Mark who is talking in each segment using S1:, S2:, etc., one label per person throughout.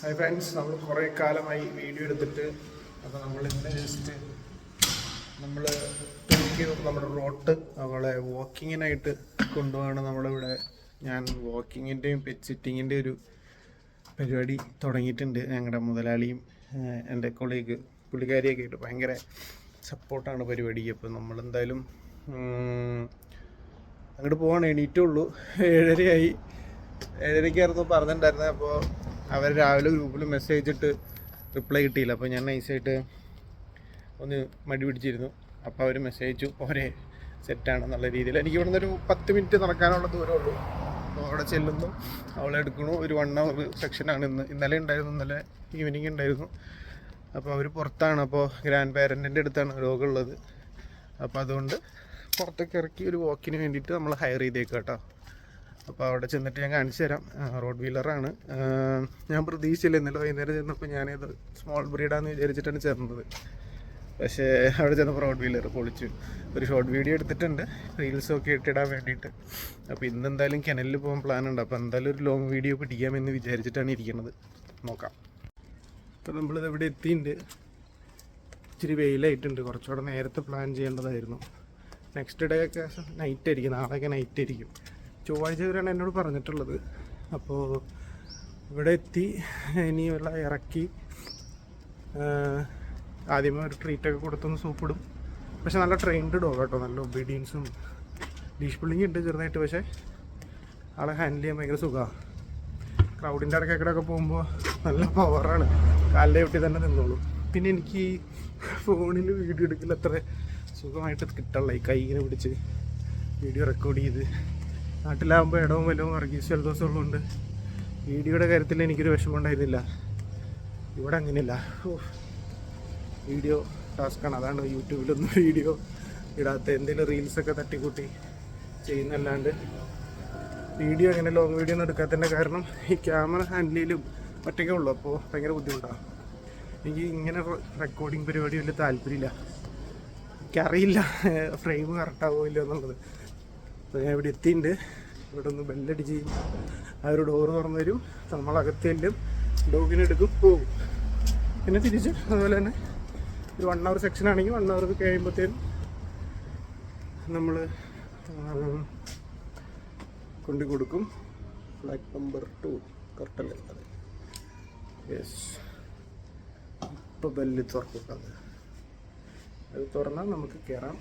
S1: Hi friends നമ്മൾ കുറേ കാലമായി വീഡിയോ എടുത്തിട്ട് അപ്പോൾ നമ്മൾ ഇന്ന് ജസ്റ്റ് നമ്മൾ നമ്മുടെ റോട്ട് അവളെ വാക്കിങ്ങിനായിട്ട് കൊണ്ടുപോകണം നമ്മളിവിടെ ഞാൻ വാക്കിങ്ങിന്റെയും പെറ്റ് സിറ്റിങ്ങിന്റെ ഒരു പരിപാടി തുടങ്ങിയിട്ടുണ്ട്. ഞങ്ങളുടെ മുതലാളിയും എന്റെ കൊളീഗ് പുള്ളിക്കാരിയൊക്കെ ആയിട്ട് ഭയങ്കര സപ്പോർട്ടാണ് പരിപാടി. അപ്പോൾ നമ്മളെന്തായാലും അങ്ങോട്ട് പോകാൻ എണീറ്റുള്ളൂ ഏഴരയായി. ഏഴരയ്ക്കായിരുന്നു പറഞ്ഞിട്ടുണ്ടായിരുന്നത് അപ്പോൾ അവർ രാവിലെ ഗ്രൂപ്പിൽ മെസ്സേജ് ഇട്ട് റിപ്ലൈ കിട്ടിയില്ല. അപ്പോൾ ഞാൻ നൈസായിട്ട് ഒന്ന് മടി പിടിച്ചിരുന്നു. അപ്പോൾ അവർ മെസ്സേജ് അയച്ചു. ഒരേ സെറ്റാണെന്നുള്ള രീതിയിൽ. എനിക്ക് ഇവിടെ നിന്നൊരു പത്ത് മിനിറ്റ് നടക്കാനുള്ള ദൂരമേ ഉള്ളൂ. അപ്പോൾ അവിടെ ചെല്ലുന്നു. അവളെ എടുക്കണു. ഒരു വൺ അവർ സെക്ഷനാണ് ഇന്ന്. ഇന്നലെ ഉണ്ടായിരുന്നു. ഇന്നലെ ഈവനിങ് ഉണ്ടായിരുന്നു. അപ്പോൾ അവർ പുറത്താണ്. അപ്പോൾ ഗ്രാൻഡ് പാരന്റിന്റെ അടുത്താണ് രോഗമുള്ളത് അപ്പോൾ അതുകൊണ്ട് പുറത്തേക്ക് ഇറക്കി ഒരു വാക്കിന് വേണ്ടിയിട്ട് നമ്മൾ ഹയർ ചെയ്തേക്കാം കേട്ടോ അപ്പോൾ അവിടെ ചെന്നിട്ട് ഞാൻ കാണിച്ചു തരാം. റോഡ് വീലറാണ് ഞാൻ പ്രതീക്ഷിച്ചില്ല ഇന്നലെ വൈകുന്നേരം ചെന്നപ്പോൾ ഞാനിത് സ്മോൾ ബ്രീഡാന്ന് വിചാരിച്ചിട്ടാണ് ചേർന്നത്. പക്ഷേ അവിടെ ചെന്നപ്പോൾ റോഡ് വീലർ പൊളിച്ചു. ഒരു ഷോർട്ട് വീഡിയോ എടുത്തിട്ടുണ്ട്. റീൽസൊക്കെ ഇട്ടിടാൻ വേണ്ടിയിട്ട്. അപ്പോൾ ഇന്ന് എന്തായാലും കിണലിൽ പോകാൻ പ്ലാൻ ഉണ്ട്. അപ്പോൾ എന്തായാലും ഒരു ലോങ് വീഡിയോ പിടിക്കാമെന്ന് വിചാരിച്ചിട്ടാണ് ഇരിക്കുന്നത്. നോക്കാം. അപ്പോൾ നമ്മളിത് ഇവിടെ എത്തിയിട്ടുണ്ട്. ഇച്ചിരി വെയിലായിട്ടുണ്ട്. കുറച്ചുകൂടെ നേരത്തെ പ്ലാൻ ചെയ്യേണ്ടതായിരുന്നു. നെക്സ്റ്റ് ഡേ ഒക്കെ നൈറ്റ് ആയിരിക്കും. നാളെയൊക്കെ നൈറ്റ് ആയിരിക്കും. ചൊവ്വാഴ്ച വരെയാണ് എന്നോട് പറഞ്ഞിട്ടുള്ളത്. അപ്പോൾ ഇവിടെ എത്തി ഇനിയുള്ള ഇറക്കി ആദ്യമേ ഒരു ട്രീറ്റൊക്കെ കൊടുത്തൊന്ന് സൂപ്പിടും. പക്ഷെ നല്ല ട്രെയിൻഡ് ഡോഗ് കേട്ടോ നല്ല ഒബീഡിയൻസും ലീഷ് പുള്ളിങ് ഉണ്ട് ചെറുതായിട്ട് പക്ഷേ ആളെ ഹാൻഡിൽ ചെയ്യാൻ ഭയങ്കര സുഖമാണ് ക്രൗഡിന്റെ ഇടയ്ക്കൊക്കെ പോകുമ്പോൾ നല്ല പവറാണ് കാലിലെ വെട്ടി തന്നെ നിന്നോളൂ. പിന്നെ എനിക്ക് ഫോണിൽ വീഡിയോ എടുക്കൽ അത്ര സുഖമായിട്ട് കിട്ടണില്ല ഈ കൈ ഇങ്ങനെ പിടിച്ച് വീഡിയോ റെക്കോർഡ് ചെയ്ത് നാട്ടിലാകുമ്പോൾ ഇടവും വല്ലതും വർഗീസ് ജലദോഷം ഉള്ളതുകൊണ്ട് വീഡിയോയുടെ കാര്യത്തിൽ എനിക്കൊരു വിഷമം ഉണ്ടായിരുന്നില്ല ഇവിടെ അങ്ങനെയല്ല. വീഡിയോ ടാസ്ക്കാണ് അതാണ് യൂട്യൂബിലൊന്നും വീഡിയോ ഇടാത്ത. എന്തെങ്കിലും റീൽസൊക്കെ തട്ടിക്കൂട്ടി ചെയ്യുന്നല്ലാണ്ട് വീഡിയോ അങ്ങനെ ലോങ് വീഡിയോ ഒന്നും എടുക്കാത്തതിന്റെ കാരണം ഈ ക്യാമറ ഹാൻഡിലും ഒറ്റയ്ക്കേ ഉള്ളൂ. അപ്പോൾ ഭയങ്കര ബുദ്ധിമുട്ടാണ് എനിക്ക് ഇങ്ങനെ റെക്കോർഡിങ് പരിപാടി വലിയ താല്പര്യമില്ല. എനിക്കറിയില്ല ഫ്രെയിം കറക്റ്റാവോ ഇല്ലയോ എന്നുള്ളത്. അപ്പോൾ ഞാൻ ഇവിടെ എത്തിയിട്ടുണ്ട്. ഇവിടെ ഒന്ന് ബെല്ലടിച്ച് ഒരു ഡോറ് തുറന്നു തരും ഡോഗിനെ എടുക്കും പോകും പിന്നെ തിരിച്ച് അതുപോലെ തന്നെ ഒരു വൺ അവർ സെക്ഷൻ ആണെങ്കിൽ വൺ അവർ കഴിയുമ്പോഴത്തേനും നമ്മൾ കൊണ്ടു കൊടുക്കും. ഫ്ലാറ്റ് നമ്പർ ടു കറക്റ്റല്ലേ അതെ യെസ് ഇപ്പോൾ ബെല്ല് തുറക്കും അത്. അത് തുറന്നാൽ നമുക്ക് കയറാം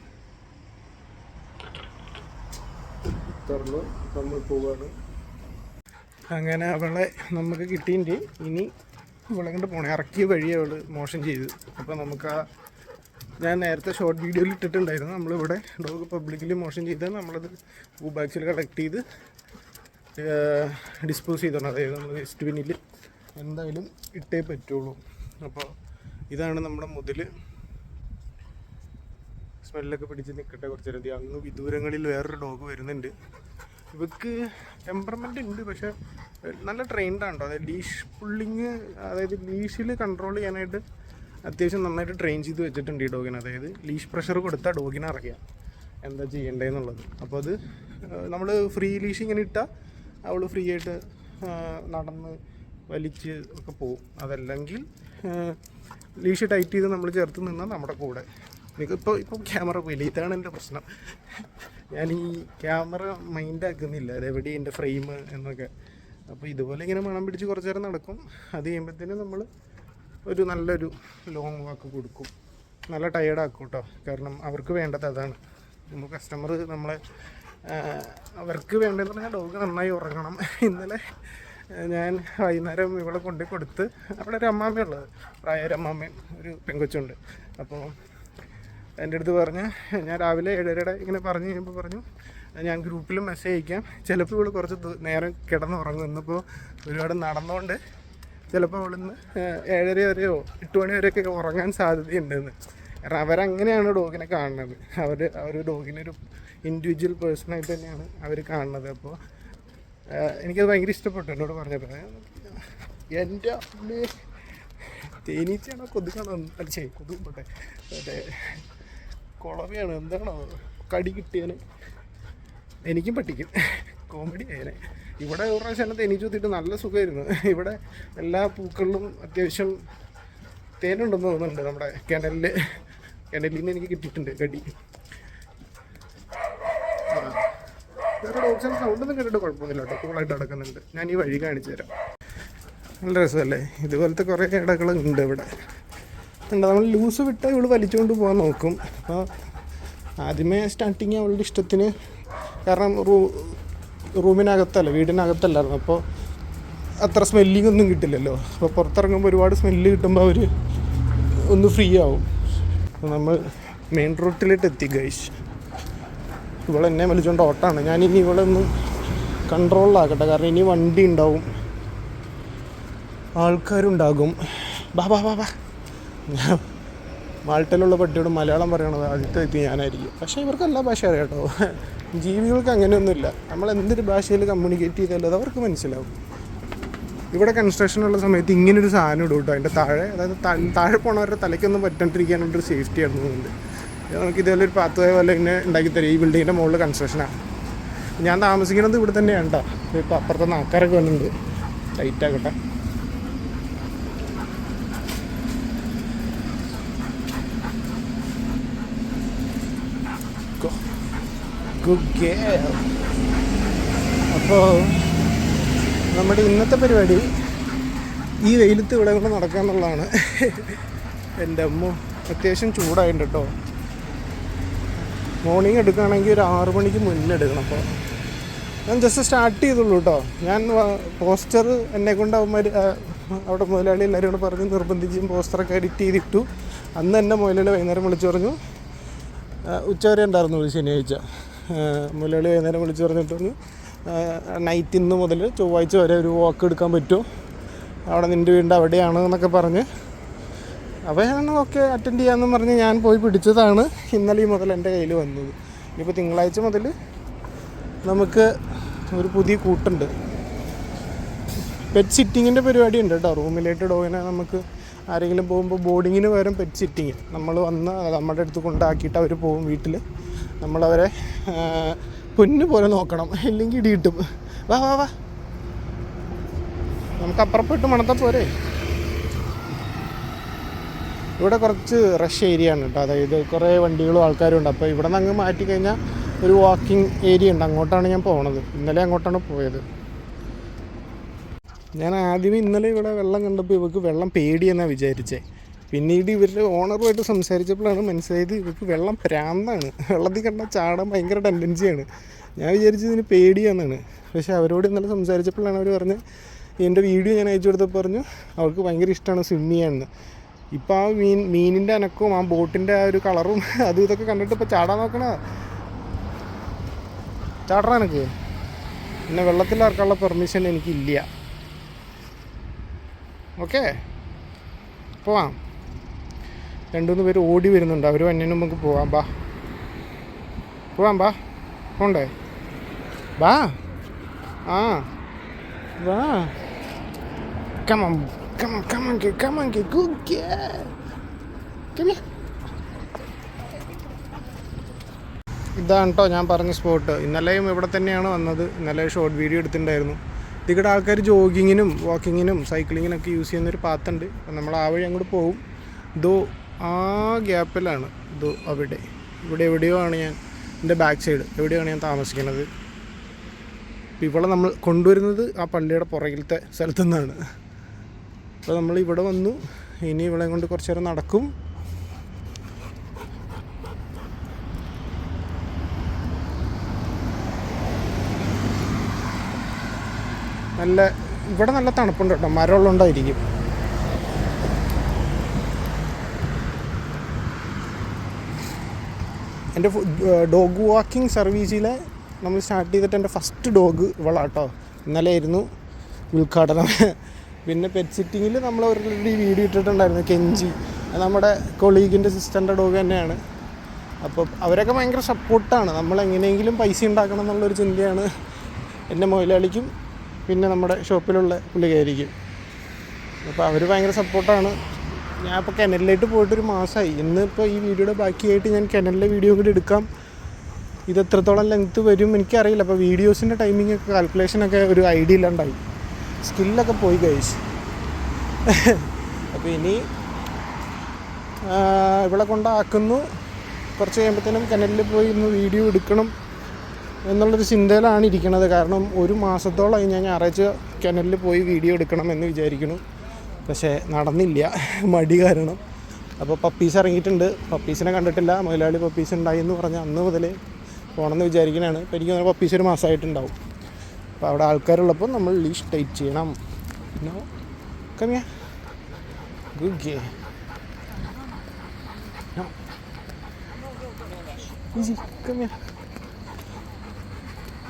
S1: തുറന്നു നമ്മൾ പോവാണ്. അങ്ങനെ അവളെ നമുക്ക് കിട്ടിയിട്ട് ഇനി ഇവളെ കൊണ്ട് പോണേ. ഇറക്കിയ വഴി അവൾ മോശം ചെയ്തു. അപ്പോൾ നമുക്ക് ആ ഞാൻ നേരത്തെ ഷോർട്ട് വീഡിയോയിൽ ഇട്ടിട്ടുണ്ടായിരുന്നു. നമ്മളിവിടെ ഡോഗ് പബ്ലിക്കിൽ മോഷൻ ചെയ്ത് നമ്മളത് ബാഗ്സിൽ കളക്ട് ചെയ്ത് ഡിസ്പോസ് ചെയ്തോണം അതായത് നമ്മൾ വേസ്റ്റ് ബിന്നിൽ എന്തായാലും ഇട്ടേ പറ്റുള്ളൂ. അപ്പോൾ ഇതാണ് നമ്മുടെ മുതൽ സ്മെല്ലൊക്കെ പിടിച്ച് നിൽക്കട്ടെ കുറച്ച് നേരം. അങ്ങ് വിദൂരങ്ങളിൽ വേറൊരു ഡോഗ് വരുന്നുണ്ട്. ഇവക്ക് ടെമ്പർമെന്റ് ഉണ്ട് പക്ഷേ നല്ല ട്രെയിൻഡ് ആണ് അതായത് ലീഷ് പുള്ളിങ് അതായത് ലീഷിൽ കൺട്രോൾ ചെയ്യാനായിട്ട് അത്യാവശ്യം നന്നായിട്ട് ട്രെയിൻ ചെയ്ത് വെച്ചിട്ടുണ്ട് ഈ ഡോഗിന് അതായത് ലീഷ് പ്രഷർ കൊടുത്താൽ ഡോഗിനെ അറിയാം എന്താ ചെയ്യേണ്ടതെന്നുള്ളത് അപ്പോൾ അത് നമ്മൾ ഫ്രീ ലീഷ് ഇങ്ങനെ ഇട്ടാൽ അവൾ ഫ്രീ ആയിട്ട് നടന്ന് വലിച്ച് ഒക്കെ പോകും അതല്ലെങ്കിൽ ലീഷ് ടൈറ്റ് ചെയ്ത് നമ്മൾ ചേർത്ത് നിന്നാൽ നമ്മുടെ കൂടെ. ഇപ്പോൾ ഇപ്പം ക്യാമറ പോയില്ല എന്റെ പ്രശ്നം. ഞാൻ ഈ ക്യാമറ മൈൻഡാക്കുന്നില്ല അതെവിടെ എന്റെ ഫ്രെയിം എന്നൊക്കെ. അപ്പോൾ ഇതുപോലെ ഇങ്ങനെ മണം പിടിച്ച് കുറച്ച് നേരം നടക്കും. അത് കഴിയുമ്പോഴത്തേനും നമ്മൾ ഒരു നല്ലൊരു ലോങ് വാക്ക് കൊടുക്കും. നല്ല ടയേർഡാക്കും കേട്ടോ കാരണം അവർക്ക് വേണ്ടത് അതാണ്. നമ്മൾ കസ്റ്റമർ നമ്മളെ അവർക്ക് വേണ്ടതെന്ന് പറഞ്ഞാൽ ഡോഗ് നന്നായി ഉറങ്ങണം. ഇന്നലെ ഞാൻ വൈകുന്നേരം ഇവളെ കൊണ്ടു കൊടുത്ത് അവിടെ ഒരു അമ്മാമ്മയുള്ളത് പ്രായ ഒരു അമ്മാമ്മയും ഒരു പെങ്കൊച്ചുണ്ട് അപ്പോൾ എന്റെ അടുത്ത് പറഞ്ഞ് ഞാൻ രാവിലെ ഏഴരയുടെ ഇങ്ങനെ പറഞ്ഞു കഴിയുമ്പോൾ പറഞ്ഞു ഞാൻ ഗ്രൂപ്പിൽ മെസ്സേജ് അയക്കാം. ചിലപ്പോൾ ഇവൾ കുറച്ച് നേരം കിടന്ന് കിടന്നുറങ്ങും. ഇന്നിപ്പോൾ ഒരുപാട് നടന്നുകൊണ്ട് ചിലപ്പോൾ അവളിന്ന് ഏഴര വരെയോ എട്ട് മണി വരെയൊക്കെ ഉറങ്ങാൻ സാധ്യതയുണ്ടെന്ന്. കാരണം അവരങ്ങനെയാണ് ഡോഗിനെ കാണുന്നത്. അവർ അവർ ഡോഗിനൊരു ഇൻഡിവിജ്വൽ പേഴ്സണായിട്ട് തന്നെയാണ് അവർ കാണുന്നത്. അപ്പോൾ എനിക്കത് ഭയങ്കര ഇഷ്ടപ്പെട്ടു എന്നോട് പറഞ്ഞപ്പോൾ എന്റെ തേനീച്ചയാണോ കൊതുകാണോ? അല്ല ചെയ് കൊതുക് പോട്ടെ. മറ്റേ കുളവയാണ്. എന്താണോ കടി കിട്ടിയാൽ എനിക്കും പറ്റിക്കും. കോമഡി ആയനെ ഇവിടെ ഒരു പ്രാവശ്യം എന്നെ കുത്തിയിട്ട് നല്ല സുഖമായിരുന്നു. ഇവിടെ എല്ലാ പൂക്കളിലും അത്യാവശ്യം തേനുണ്ടെന്ന് തോന്നുന്നുണ്ട് നമ്മുടെ കിണലിൽ കിണലിൽ നിന്ന് എനിക്ക് കിട്ടിയിട്ടുണ്ട് കടി. വേറെ ഡോഗ്സിന് സൗണ്ട് ഒന്നും കേട്ടിട്ട് കുഴപ്പമൊന്നുമില്ല കേട്ടോ. കൂളായിട്ട് നടക്കുന്നുണ്ട്. ഞാൻ ഈ വഴി കാണിച്ചു തരാം. നല്ല രസമല്ലേ? ഇതുപോലത്തെ കുറേ ഇടകളുണ്ട് ഇവിടെ. ഉണ്ട്. നമ്മൾ ലൂസ് വിട്ടാൽ ഇവൾ വലിച്ചുകൊണ്ട് പോകാൻ നോക്കും. അപ്പോൾ ആദ്യമേ സ്റ്റാർട്ടിങ് അവളുടെ ഇഷ്ടത്തിന്. കാരണം റൂ റൂമിനകത്തല്ല വീടിനകത്തല്ലായിരുന്നു. അപ്പോൾ അത്ര സ്മെല്ലിംഗ് ഒന്നും കിട്ടില്ലല്ലോ. അപ്പോൾ പുറത്തിറങ്ങുമ്പോൾ ഒരുപാട് സ്മെല്ല് കിട്ടുമ്പോൾ അവർ ഒന്ന് ഫ്രീ ആവും. നമ്മൾ മെയിൻ റൂട്ടിലേക്ക് എത്തി ഗൈസ് ഇവളെന്നെ വലിച്ചുകൊണ്ട് ഓട്ടാണ്. ഞാൻ ഇനി ഇവളെ ഒന്ന് കൺട്രോളിലാക്കട്ടെ കാരണം ഇനി വണ്ടി ഉണ്ടാവും. ആൾക്കാരുണ്ടാകും. ബാ ബാ ബാ ബാ. ഞാൻ മാൾട്ടയിലുള്ള പട്ടിയോട് മലയാളം പറയണത് ആദ്യത്തെ വ്യക്തി ഞാനായിരിക്കും. പക്ഷേ ഇവർക്ക് എല്ലാ ഭാഷ അറിയാം കേട്ടോ. ജീവികൾക്ക് അങ്ങനെയൊന്നുമില്ല. നമ്മൾ എന്തൊരു ഭാഷയിൽ കമ്മ്യൂണിക്കേറ്റ് ചെയ്താലും അത് അവർക്ക് മനസ്സിലാവും. ഇവിടെ കൺസ്ട്രക്ഷൻ ഉള്ള സമയത്ത് ഇങ്ങനൊരു സാധനം ഇടും കേട്ടോ. അതിന്റെ താഴെ അതായത് താഴെ പോണവരുടെ തലയ്ക്കൊന്നും പറ്റാണ്ടിരിക്കാനുള്ളൊരു സേഫ്റ്റി ആയിരുന്നുണ്ട് നമുക്ക് ഇതേപോലെ ഒരു പാത്ത് വേ പോലെ ഇങ്ങനെ ഉണ്ടാക്കി തരും. ഈ ബിൽഡിങ്ങിന്റെ മുകളിൽ കൺസ്ട്രക്ഷനാണ് ഞാൻ താമസിക്കുന്നത് ഇവിടെ തന്നെയാണ് കേട്ടോ. ഇപ്പോൾ അപ്പുറത്തെ നാക്കാരൊക്കെ വന്നിട്ടുണ്ട്. ആക്കട്ടെ. ഗുഡ് ഗേൾ അപ്പോൾ നമ്മുടെ ഇന്നത്തെ പരിപാടി ഈ വെയിലത്ത് ഇവിടെ കൊണ്ട് നടക്കുക എന്നുള്ളതാണ്. എന്റെ അമ്മ അത്യാവശ്യം ചൂടായിട്ടുണ്ട് കേട്ടോ മോർണിംഗ് എടുക്കുകയാണെങ്കിൽ ഒരു ആറു മണിക്ക് മുന്നേ എടുക്കണം അപ്പോൾ ഞാൻ ജസ്റ്റ് സ്റ്റാർട്ട് ചെയ്തുള്ളൂ കേട്ടോ ഞാൻ പോസ്റ്റർ എന്നെ കൊണ്ട് അവന്മാർ അവിടെ മുതലാളി എല്ലാവരും കൂടെ പറഞ്ഞ് നിർബന്ധിച്ചും പോസ്റ്ററൊക്കെ എഡിറ്റ് ചെയ്തിട്ടു. അന്ന് എന്നെ മുതലാളി വൈകുന്നേരം വിളിച്ചു പറഞ്ഞു ഉച്ചവരെ ഉണ്ടായിരുന്നു ശനിയാഴ്ച. മുതലാളി വൈകുന്നേരം വിളിച്ചു പറഞ്ഞിട്ടൊന്ന് പറഞ്ഞു നൈറ്റ് ഇന്ന് മുതൽ ചൊവ്വാഴ്ച വരെ ഒരു വാക്ക് എടുക്കാൻ പറ്റുമോ അവിടെ നിന്റെ വീടിന്റെ അവിടെയാണ് എന്നൊക്കെ പറഞ്ഞ്. അപ്പോൾ ഞാൻ ഓക്കെ അറ്റൻഡ് ചെയ്യാമെന്ന് പറഞ്ഞ് ഞാൻ പോയി പിടിച്ചതാണ്. ഇന്നലെ മുതൽ എന്റെ കയ്യിൽ വന്നത്. ഇനിയിപ്പോൾ തിങ്കളാഴ്ച മുതൽ നമുക്ക് ഒരു പുതിയ കൂട്ടുണ്ട്. പെറ്റ് സിറ്റിങ്ങിന്റെ പരിപാടി ഉണ്ട് കേട്ടോ റൂമിലേക്ക് ഡോഗിനെ നമുക്ക് ആരെങ്കിലും പോകുമ്പോൾ ബോർഡിങ്ങിന് പകരം പെറ്റ് സിറ്റിങ് നമ്മൾ വന്ന് നമ്മുടെ അടുത്ത് കൊണ്ടാക്കിയിട്ട് അവർ പോകും വീട്ടിൽ നമ്മളവരെ പൊന്നു പോലെ നോക്കണം. ഇല്ലെങ്കിൽ ഇടി കിട്ടും. വാ വാ വാ. നമുക്ക് അപ്പുറപ്പെട്ട് മണത്ത പോരെ. ഇവിടെ കുറച്ച് റഷ് ഏരിയ ആണ് കേട്ടോ. അതായത് കുറേ വണ്ടികളും ആൾക്കാരും ഉണ്ട്. അപ്പോൾ ഇവിടെ നിന്ന് അങ്ങ് മാറ്റി കഴിഞ്ഞാൽ ഒരു വാക്കിംഗ് ഏരിയ ഉണ്ട്. അങ്ങോട്ടാണ് ഞാൻ പോണത്. ഇന്നലെ അങ്ങോട്ടാണ് പോയത്. ഞാൻ ആദ്യമേ ഇന്നലെ ഇവിടെ വെള്ളം കണ്ടപ്പോൾ ഇവർക്ക് വെള്ളം പേടിയെന്നാണ് വിചാരിച്ചേ. പിന്നീട് ഇവരുടെ ഓണറുമായിട്ട് സംസാരിച്ചപ്പോഴാണ് മനസ്സിലായത് ഇവർക്ക് വെള്ളം പ്രാന്താണ് വെള്ളത്തിൽ കണ്ടാൽ ചാടാൻ ഭയങ്കര ടെൻഡൻസിയാണ് ഞാൻ വിചാരിച്ചത് ഇതിന് പേടിയാണെന്നാണ്. പക്ഷേ അവരോട് ഇന്നലെ സംസാരിച്ചപ്പോഴാണ് അവർ പറഞ്ഞത് എന്റെ വീഡിയോ ഞാൻ അയച്ചു കൊടുത്തപ്പോൾ പറഞ്ഞു അവർക്ക് ഭയങ്കര ഇഷ്ടമാണ് സ്വിം ചെയ്യാമെന്ന് ഇപ്പോൾ ആ മീൻ മീനിന്റെ അനക്കവും ആ ബോട്ടിന്റെ ആ ഒരു കളറും അതും ഇതൊക്കെ കണ്ടിട്ട് ഇപ്പോൾ ചാടാൻ നോക്കണ ചാടണ എനിക്ക് പിന്നെ വെള്ളത്തിൽ ഇറക്കാനുള്ള പെർമിഷൻ എനിക്കില്ല. ഓക്കെ പോവാം. രണ്ടുമൂന്ന് പേര് ഓടി വരുന്നുണ്ട്. അവർ വന്നതിന് നമുക്ക് പോവാം. ബാ. പോവാം ബാ. പോണ്ടേ? ബാ. ആ. ബാ. Come on, kid, good girl. Come here. ഇതാണ് കേട്ടോ ഞാൻ പറഞ്ഞ സ്പോട്ട്. ഇന്നലെയും ഇവിടെ തന്നെയാണ് വന്നത്. ഇന്നലെ ഷോർട്ട് വീഡിയോ എടുത്തിട്ടുണ്ടായിരുന്നു. ഇതിക്കടെ ആൾക്കാർ ജോഗിങ്ങിനും വാക്കിങ്ങിനും സൈക്ലിങ്ങിനൊക്കെ യൂസ് ചെയ്യുന്നൊരു പാത്തുണ്ട് അപ്പം നമ്മൾ ആ വഴി അങ്ങോട്ട് പോകും ദോ ആ ഗ്യാപ്പിലാണ് ഇത് അവിടെ. ഇവിടെ എവിടെയോ ആണ് ഞാൻ എന്റെ ബാക്ക് സൈഡ് എവിടെയാണ് ഞാൻ താമസിക്കുന്നത്. ഇവിടെ നമ്മൾ കൊണ്ടുവരുന്നത് ആ പള്ളിയുടെ പുറകിലത്തെ സ്ഥലത്തു നിന്നാണ്. അപ്പോൾ നമ്മൾ ഇവിടെ വന്നു. ഇനി ഇവിടെ കൊണ്ട് കുറച്ച് നേരം നടക്കും. നല്ല ഇവിടെ നല്ല തണുപ്പുണ്ട് കേട്ടോ. മരമുള്ളതുകൊണ്ടായിരിക്കും. എന്റെ ഡോഗ് വാക്കിംഗ് സർവീസിലെ നമ്മൾ സ്റ്റാർട്ട് ചെയ്തിട്ട് എന്റെ ഫസ്റ്റ് ഡോഗ് ഇവളാട്ടോ. ഇന്നലെ ആയിരുന്നു ഉദ്ഘാടനം. പിന്നെ പെറ്റ് സിറ്റിങ്ങിൽ നമ്മൾ ഓൾറെഡി വീഡിയോ ഇട്ടിട്ടുണ്ടായിരുന്നു കെഞ്ചി. നമ്മുടെ കൊളീഗിന്റെ സിസ്റ്ററിന്റെ ഡോഗ് തന്നെയാണ്. അപ്പോൾ അവരൊക്കെ ഭയങ്കര സപ്പോർട്ടാണ് നമ്മൾ എങ്ങനെയെങ്കിലും പൈസ ഉണ്ടാക്കണം എന്നുള്ളൊരു ചിന്തയാണ് എന്റെ മുതലാളിക്കും പിന്നെ നമ്മുടെ ഷോപ്പിലുള്ള പുള്ളിക്കാരിക്കും. അപ്പോൾ അവർ ഭയങ്കര സപ്പോർട്ടാണ് ഞാൻ ഇപ്പോൾ കെനലിലേക്ക് പോയിട്ടൊരു മാസമായി ഇന്നിപ്പോൾ ഈ വീഡിയോയുടെ ബാക്കിയായിട്ട് ഞാൻ കിണലിലെ വീഡിയോ കൂടി എടുക്കാം. ഇത് എത്രത്തോളം ലെങ്ത്ത് വരും എനിക്കറിയില്ല. അപ്പോൾ വീഡിയോസിന്റെ ടൈമിംഗ് ഒക്കെ കാൽക്കുലേഷനൊക്കെ ഒരു ഐഡിയ ഇല്ലാണ്ടായി. സ്കില്ലൊക്കെ പോയി കഴിച്ച് അപ്പോൾ ഇനി ഇവിടെ കൊണ്ടാക്കുന്നു. കുറച്ച് കഴിയുമ്പോഴത്തേനും കിണലിൽ പോയി ഇന്ന് വീഡിയോ എടുക്കണം എന്നുള്ളൊരു ചിന്തയിലാണ് ഇരിക്കുന്നത് കാരണം ഒരു മാസത്തോളമായി ഞാൻ ഞായറാഴ്ച കിണലിൽ പോയി വീഡിയോ എടുക്കണം എന്ന് വിചാരിക്കുന്നു. പക്ഷേ നടന്നില്ല. മടി കാരണം. അപ്പോൾ പപ്പീസ് ഇറങ്ങിയിട്ടുണ്ട്. പപ്പീസിനെ കണ്ടിട്ടില്ല. മുതലാളി പപ്പീസ് ഉണ്ടായി എന്ന് പറഞ്ഞ അന്ന് മുതൽ പോകണമെന്ന് വിചാരിക്കുന്നതാണ് ഇപ്പോൾ എനിക്ക് തോന്നുന്നു പപ്പീസ് ഒരു മാസമായിട്ടുണ്ടാവും. അപ്പോൾ അവിടെ ആൾക്കാരുള്ളപ്പോൾ നമ്മൾ ലീഷ് ടൈറ്റ് ചെയ്യണം. നോ കമ്മിയാ ഗുഡ് ഗേ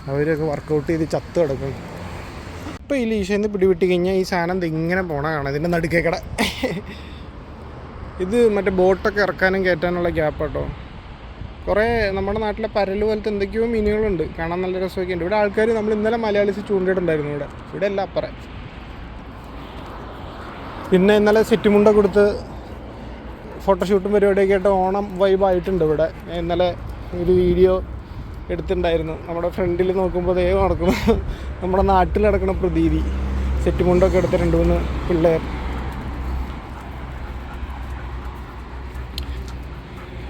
S1: അവരൊക്കെ വർക്കൗട്ട് ചെയ്ത് ചത്ത് കിടക്കും ഇപ്പോൾ ഈ ലീശയിൽ നിന്ന് പിടിവിട്ട് കഴിഞ്ഞാൽ ഈ സാധനം ഇങ്ങനെ പോണ കാണാം. ഇതിന്റെ നടുക്കേക്കട. ഇത് മറ്റേ ബോട്ടൊക്കെ ഇറക്കാനും കയറ്റാനുള്ള ഗ്യാപ്പ് കേട്ടോ കുറേ നമ്മുടെ നാട്ടിലെ പരൽ പോലത്തെ എന്തൊക്കെയോ മീനുകളുണ്ട്. കാണാൻ നല്ല രസമൊക്കെ ഉണ്ട്. ഇവിടെ ആൾക്കാർ നമ്മൾ ഇന്നലെ മലയാളിസ് ചൂണ്ടിയിട്ടുണ്ടായിരുന്നു ഇവിടെ. ഇവിടെ അല്ല അപ്പറേ. പിന്നെ ഇന്നലെ സെറ്റ് മുണ്ട കൊടുത്ത് ഫോട്ടോഷൂട്ടും പരിപാടിയൊക്കെ ആയിട്ട് ഓണം വൈബായിട്ടുണ്ട് ഇവിടെ. ഇന്നലെ ഒരു വീഡിയോ എടുത്തിട്ടുണ്ടായിരുന്നു. നമ്മുടെ ഫ്രണ്ടിൽ നോക്കുമ്പോൾ ദേ നടക്കുന്നു. നമ്മുടെ നാട്ടിൽ നടക്കുന്ന പ്രതീതി. സെറ്റ് മുണ്ടൊക്കെ എടുത്ത രണ്ട് മൂന്ന് പിള്ളേർ.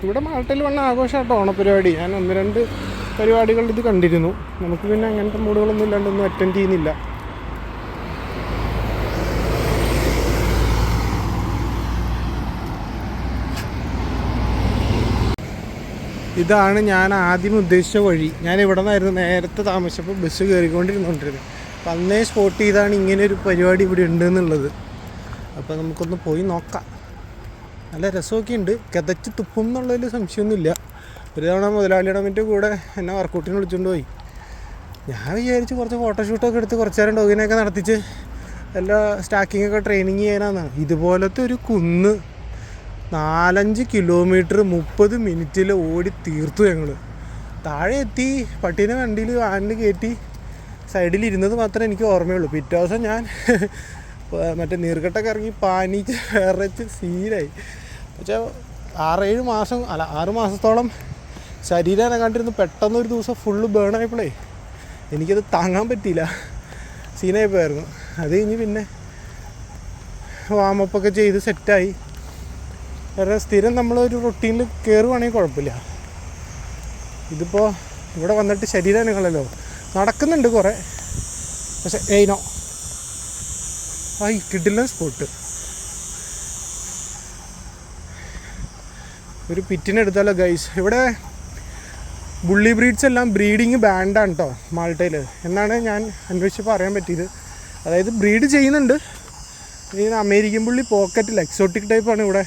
S1: ഇവിടെ നാട്ടിൽ വന്ന ആഘോഷമാട്ടോ ഓണപരിപാടി. ഞാൻ ഒന്ന് രണ്ട് പരിപാടികളിൽ ഇത് കണ്ടിരുന്നു. നമുക്ക് പിന്നെ അങ്ങനത്തെ മൂടുകളൊന്നും ഇല്ലാണ്ടൊന്നും അറ്റൻഡ് ചെയ്യുന്നില്ല. ഇതാണ് ഞാൻ ആദ്യം ഉദ്ദേശിച്ച വഴി. ഞാൻ ഇവിടെ നിന്നായിരുന്നു നേരത്തെ താമസിച്ചപ്പോൾ ബസ് കയറിക്കൊണ്ടിരുന്നുകൊണ്ടിരുന്നത് അപ്പം അന്നേ സ്പോട്ട് ചെയ്താണ് ഇങ്ങനെ ഒരു പരിപാടി ഇവിടെ ഉണ്ട് എന്നുള്ളത് അപ്പോൾ നമുക്കൊന്ന് പോയി നോക്കാം. നല്ല രസമൊക്കെ ഉണ്ട്. കിതച്ച് തുപ്പും എന്നുള്ളതിൽ സംശയമൊന്നുമില്ല. ഒരു തവണ മുതലാളിയുടെ മറ്റേ കൂടെ എന്നെ വർക്കൗട്ടിന് വിളിച്ചുകൊണ്ട് പോയി. ഞാൻ വിചാരിച്ച് കുറച്ച് ഫോട്ടോഷൂട്ടൊക്കെ എടുത്ത് കുറച്ച് നേരം ഡോഗിനെയൊക്കെ നടത്തിച്ച് എല്ലാ സ്റ്റാക്കിങ്ങൊക്കെ ട്രെയിനിങ് ചെയ്യാനാണ് ഇതുപോലത്തെ ഒരു കുന്ന് നാലഞ്ച് കിലോമീറ്റർ മുപ്പത് മിനിറ്റിൽ ഓടി തീർത്തു ഞങ്ങൾ താഴെ എത്തി പട്ടീനെ വണ്ടിയിൽ വാനിൽ കയറ്റി സൈഡിൽ ഇരുന്നത് മാത്രമേ എനിക്ക് ഓർമ്മയുള്ളൂ. പിറ്റേ ദിവസം ഞാൻ മറ്റേ നീർക്കെട്ടൊക്കെ ഇറങ്ങി പാനിച്ച് വിറച്ച് സീനായി പക്ഷേ ആറേഴ് മാസം അല്ല ആറ് മാസത്തോളം ശരീരം അനങ്ങാണ്ടിരുന്ന് പെട്ടെന്ന് ഒരു ദിവസം ഫുള്ള് ബേൺ ആയപ്പോഴേ എനിക്കത് താങ്ങാൻ പറ്റിയില്ല. സീനായി പോയായിരുന്നു അത് കഴിഞ്ഞ് പിന്നെ വാമപ്പൊക്കെ ചെയ്ത് സെറ്റായി വേറെ സ്ഥിരം നമ്മളൊരു റൊട്ടീനിൽ കയറുവാണെങ്കിൽ കുഴപ്പമില്ല. ഇതിപ്പോൾ ഇവിടെ വന്നിട്ട് ശരീരനങ്ങളല്ലോ നടക്കുന്നുണ്ട് കുറേ. പക്ഷെ ഏനോ ആ കിട്ടില്ല സ്പോട്ട് ഒരു പിറ്റിനെടുത്താലോ ഗൈസ് ഇവിടെ ബുള്ളി ബ്രീഡ്സ് എല്ലാം ബ്രീഡിങ് ബാൻഡാണ് കേട്ടോ മാൾട്ടയിൽ എന്നാണ് ഞാൻ അന്വേഷിച്ചപ്പോൾ അറിയാൻ പറ്റിയത്. അതായത് ബ്രീഡ് ചെയ്യുന്നുണ്ട്. അമേരിക്കൻ പുള്ളി പോക്കറ്റിൽ എക്സോട്ടിക് ടൈപ്പാണ് ഇവിടെ.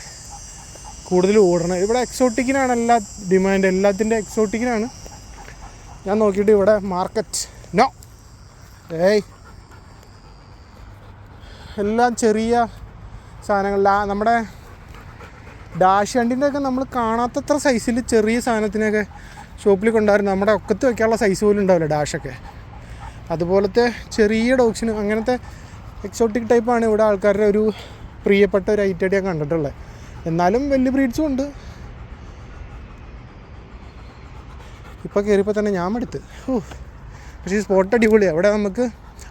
S1: കൂടുതൽ ഓടണം. ഇവിടെ എക്സോട്ടിക്കിനാണ് എല്ലാ ഡിമാൻഡ് എല്ലാത്തിന്റെ എക്സോട്ടിക്കിനാണ് ഞാൻ നോക്കിയിട്ട് ഇവിടെ മാർക്കറ്റ് നോ ഏയ്. എല്ലാം ചെറിയ സാധനങ്ങൾ നമ്മുടെ ഡാഷ് വണ്ടിന്റെ ഒക്കെ നമ്മൾ കാണാത്തത്ര സൈസിൽ ചെറിയ സാധനത്തിനൊക്കെ ഷോപ്പിൽ കൊണ്ടുവരും നമ്മുടെ ഒക്കത്ത് വെക്കാനുള്ള സൈസ് പോലും ഉണ്ടാവില്ല ഡാഷൊക്കെ അതുപോലത്തെ ചെറിയ ഡോഗ്സിന് അങ്ങനത്തെ എക്സോട്ടിക് ടൈപ്പാണ് ഇവിടെ ആൾക്കാരുടെ ഒരു പ്രിയപ്പെട്ട ഒരു ഐറ്റം ഞാൻ കണ്ടിട്ടുള്ളത്. എന്നാലും വലിയ ബ്രീഡ്സും ഉണ്ട്. ഇപ്പോൾ കയറിയപ്പോൾ തന്നെ ഞാൻ എടുത്ത്. ഓ പക്ഷേ ഈ സ്പോട്ട് അടിപൊളിയാണ് അവിടെ നമുക്ക്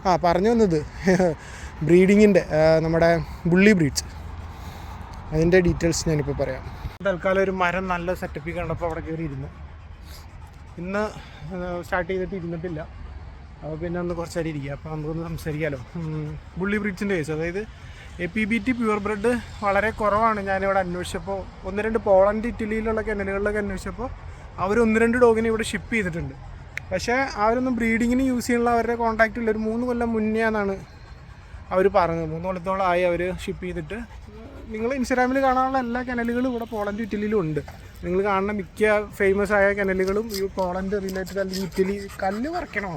S1: ആ പറഞ്ഞു വന്നത് ബ്രീഡിങ്ങിന്റെ നമ്മുടെ ബുള്ളി ബ്രീഡ്സ് അതിന്റെ ഡീറ്റെയിൽസ് ഞാനിപ്പോൾ പറയാം. തൽക്കാലം ഒരു മരം നല്ല സെറ്റപ്പിൽ കണ്ടപ്പോൾ അവിടെ കയറി ഇരുന്നു ഇന്ന് സ്റ്റാർട്ട് ചെയ്തിട്ട് ഇരുന്നിട്ടില്ല. അപ്പോൾ പിന്നെ ഒന്ന് കുറച്ചേരം ഇരിക്കുക അപ്പോൾ നമുക്കൊന്ന് സംസാരിക്കാമല്ലോ ബുള്ളി ബ്രീഡ്സിന്റെ കേസ് അതായത് A P B T pure bred വളരെ കുറവാണ്. ഞാനിവിടെ അന്വേഷിച്ചപ്പോൾ ഒന്ന് രണ്ട് പോളണ്ട് ഇറ്റലിയിലുള്ള കെനലുകളിലൊക്കെ അന്വേഷിച്ചപ്പോൾ അവർ ഒന്ന് രണ്ട് ഡോഗിനെ ഇവിടെ ഷിപ്പ് ചെയ്തിട്ടുണ്ട്. പക്ഷേ അവരൊന്നും ബ്രീഡിങ്ങിന് യൂസ് ചെയ്യാനുള്ള അവരുടെ കോൺടാക്റ്റ് ഇല്ല. ഒരു മൂന്ന് കൊല്ലം മുന്നേ എന്നാണ് അവർ പറഞ്ഞത്. മൂന്ന് കൊല്ലത്തോളം ആയി അവർ ഷിപ്പ് ചെയ്തിട്ട്. നിങ്ങൾ ഇൻസ്റ്റാഗ്രാമിൽ കാണാനുള്ള എല്ലാ കിണലുകളും ഇവിടെ പോളണ്ട് ഇറ്റലിയിലും ഉണ്ട്. നിങ്ങൾ കാണുന്ന മിക്ക ഫേമസ് ആയ കിണലുകളും ഈ പോളണ്ട് റിലേറ്റഡ് അല്ലെങ്കിൽ ഇറ്റലി കല്ല് പറിക്കണോ?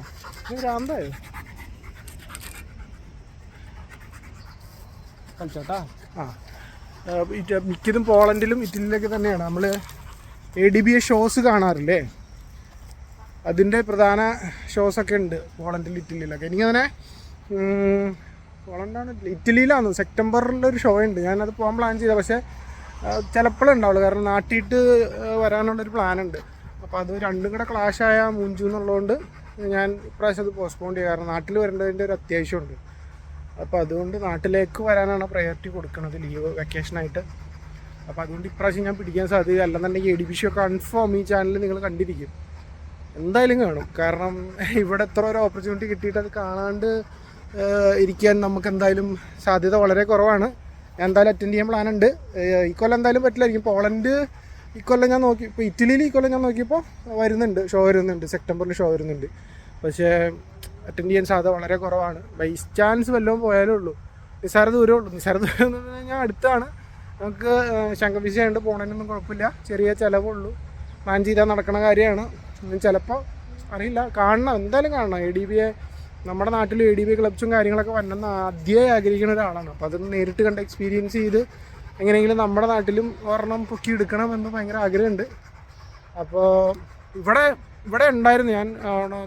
S1: ഇത് ഭ്രാന്തായോ? കളിച്ചോട്ടാ ആ. മിക്കതും പോളണ്ടിലും ഇറ്റലിയിലൊക്കെ തന്നെയാണ്. നമ്മൾ A D B A shows കാണാറില്ലേ? അതിന്റെ പ്രധാന ഷോസൊക്കെ ഉണ്ട് പോളണ്ടിൽ ഇറ്റലിയിലൊക്കെ. എനിക്കങ്ങനെ പോളണ്ടാണ് ഇറ്റലിയിലാണ് സെപ്റ്റംബറിലൊരു ഷോ ഉണ്ട്. ഞാനത് പോകാൻ പ്ലാൻ ചെയ്ത. പക്ഷേ ചിലപ്പോഴേ ഉണ്ടാവുള്ളൂ. കാരണം നാട്ടിയിട്ട് വരാനുള്ളൊരു പ്ലാനുണ്ട് അപ്പോൾ അത് രണ്ടും കൂടെ ക്ലാഷായ മൂഞ്ചു എന്നുള്ളതുകൊണ്ട് ഞാൻ ഇപ്രാവശ്യം അത് പോസ്റ്റ്പോൺ ചെയ്യുക കാരണം നാട്ടിൽ വരേണ്ടതിന്റെ ഒരു അത്യാവശ്യമുണ്ട്. അപ്പോൾ അതുകൊണ്ട് നാട്ടിലേക്ക് വരാനാണ് പ്രയോറിറ്റി കൊടുക്കുന്നത് ലീവ് വെക്കേഷനായിട്ട് അപ്പോൾ അതുകൊണ്ട് ഇപ്രാവശ്യം ഞാൻ പിടിക്കാൻ സാധ്യത അല്ലെന്നുണ്ടെങ്കിൽ A D B show confirm ഈ ചാനൽ നിങ്ങൾ കണ്ടിരിക്കും. എന്തായാലും കാണും. കാരണം ഇവിടെ എത്ര ഒരു ഓപ്പർച്യൂണിറ്റി കിട്ടിയിട്ട് അത് കാണാണ്ട് ഇരിക്കാൻ നമുക്ക് എന്തായാലും സാധ്യത വളരെ കുറവാണ്. ഞാൻ എന്തായാലും അറ്റൻഡ് ചെയ്യാൻ പ്ലാൻ ഉണ്ട്. ഇക്കൊല്ലം എന്തായാലും പറ്റില്ലായിരിക്കും. പോളണ്ട് ഈ കൊല്ലം ഞാൻ നോക്കി ഇപ്പോൾ ഇറ്റലിയിൽ ഈ കൊല്ലം ഞാൻ നോക്കിയപ്പോൾ വരുന്നുണ്ട് ഷോ വരുന്നുണ്ട്. സെപ്റ്റംബറിൽ ഷോ വരുന്നുണ്ട്. പക്ഷേ അറ്റൻഡ് ചെയ്യാൻ സാധ്യത വളരെ കുറവാണ്. ബൈ ചാൻസ് വല്ലതും പോയാലേ ഉള്ളൂ. നിസ്സാര ദൂരമേ ഉള്ളൂ. നിസ്സാര ദൂരം എന്ന് പറഞ്ഞു കഴിഞ്ഞാൽ അടുത്താണ്. നമുക്ക് ശങ്കവിസ ഉണ്ട് പോണതിനൊന്നും കുഴപ്പമില്ല. ചെറിയ ചിലവുള്ളൂ. പ്ലാൻ ചെയ്താൽ നടക്കുന്ന കാര്യമാണ്. ചിലപ്പോൾ അറിയില്ല. കാണണം. എന്തായാലും കാണണം. എ ഡി ബിയെ നമ്മുടെ നാട്ടിൽ എ ഡി ബി ക്ലബ്സും കാര്യങ്ങളൊക്കെ വരണമെന്ന് ആദ്യമായി ആഗ്രഹിക്കുന്ന ഒരാളാണ്. അപ്പോൾ അത് നേരിട്ട് കണ്ട് എക്സ്പീരിയൻസ് ചെയ്ത് എങ്ങനെയെങ്കിലും നമ്മുടെ നാട്ടിലും ഒരെണ്ണം പൊക്കി എടുക്കണം എന്ന് ഭയങ്കര ആഗ്രഹമുണ്ട്. അപ്പോൾ ഇവിടെ ഇവിടെ ഉണ്ടായിരുന്നു ഞാൻ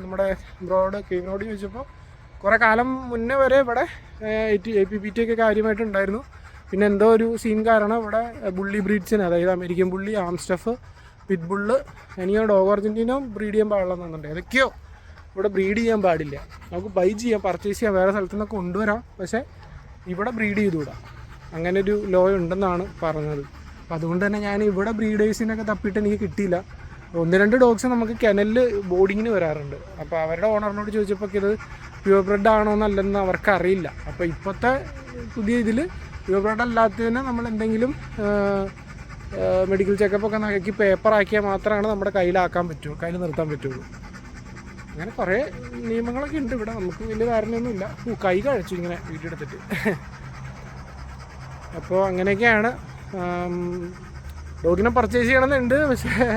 S1: നമ്മുടെ ബ്രോഡ് കീവിനോട് ചോദിച്ചപ്പോൾ കുറേ കാലം മുന്നേ വരെ ഇവിടെ എ പി പി ടി ഒക്കെ കാര്യമായിട്ടുണ്ടായിരുന്നു പിന്നെ എന്തോ ഒരു സീൻ കാരണം ഇവിടെ ബുള്ളി ബ്രീഡ്സിന് അതായത് American bully amstaff pit bull എനിക്കോ ഡോഗ് അർജന്റീനോ ബ്രീഡ് ചെയ്യാൻ പാടില്ലെന്നുണ്ട് ഏതൊക്കെയോ ഇവിടെ ബ്രീഡ് ചെയ്യാൻ പാടില്ല. നമുക്ക് ബൈ ചെയ്യാം പർച്ചേസ് ചെയ്യാം വേറെ സ്ഥലത്തു നിന്നൊക്കെ കൊണ്ടുവരാം. പക്ഷേ ഇവിടെ ബ്രീഡ് ചെയ്തുകൂടാ. അങ്ങനെ ഒരു ലോ ഉണ്ടെന്നാണ് പറഞ്ഞത്. അപ്പം അതുകൊണ്ട് തന്നെ ഞാൻ ഇവിടെ ബ്രീഡേഴ്സിനൊക്കെ തപ്പിയിട്ട് എനിക്ക് കിട്ടിയില്ല. ഒന്ന് രണ്ട് ഡോഗ്സ് നമുക്ക് കെനലിൽ ബോർഡിങ്ങിന് വരാറുണ്ട്. അപ്പോൾ അവരുടെ ഓണറിനോട് ചോദിച്ചപ്പോൾ ഇത് പ്യുവർ ബ്രെഡ് ആണോ എന്നല്ലെന്ന് അവർക്ക് അറിയില്ല അപ്പോൾ ഇപ്പോഴത്തെ പുതിയ ഇതിൽ പ്യുവർ ബ്രെഡ് അല്ലാത്തതിന് നമ്മൾ എന്തെങ്കിലും മെഡിക്കൽ ചെക്കപ്പ് ചെക്കപ്പൊക്കെ നോക്കി പേപ്പറാക്കിയാൽ മാത്രമാണ് നമ്മുടെ കയ്യിലാക്കാൻ പറ്റുള്ളൂ കയ്യിൽ നിർത്താൻ പറ്റുള്ളൂ. അങ്ങനെ കുറേ നിയമങ്ങളൊക്കെ ഉണ്ട് ഇവിടെ. നമുക്ക് വലിയ ധാരണയൊന്നുമില്ല ഓ, കൈ കഴിച്ചു ഇങ്ങനെ വീഡിയോ എടുത്തിട്ട്. അപ്പോൾ അങ്ങനെയൊക്കെയാണ് ഡോഗിനെ പർച്ചേസ് ചെയ്യണമെന്നുണ്ട്. പക്ഷേ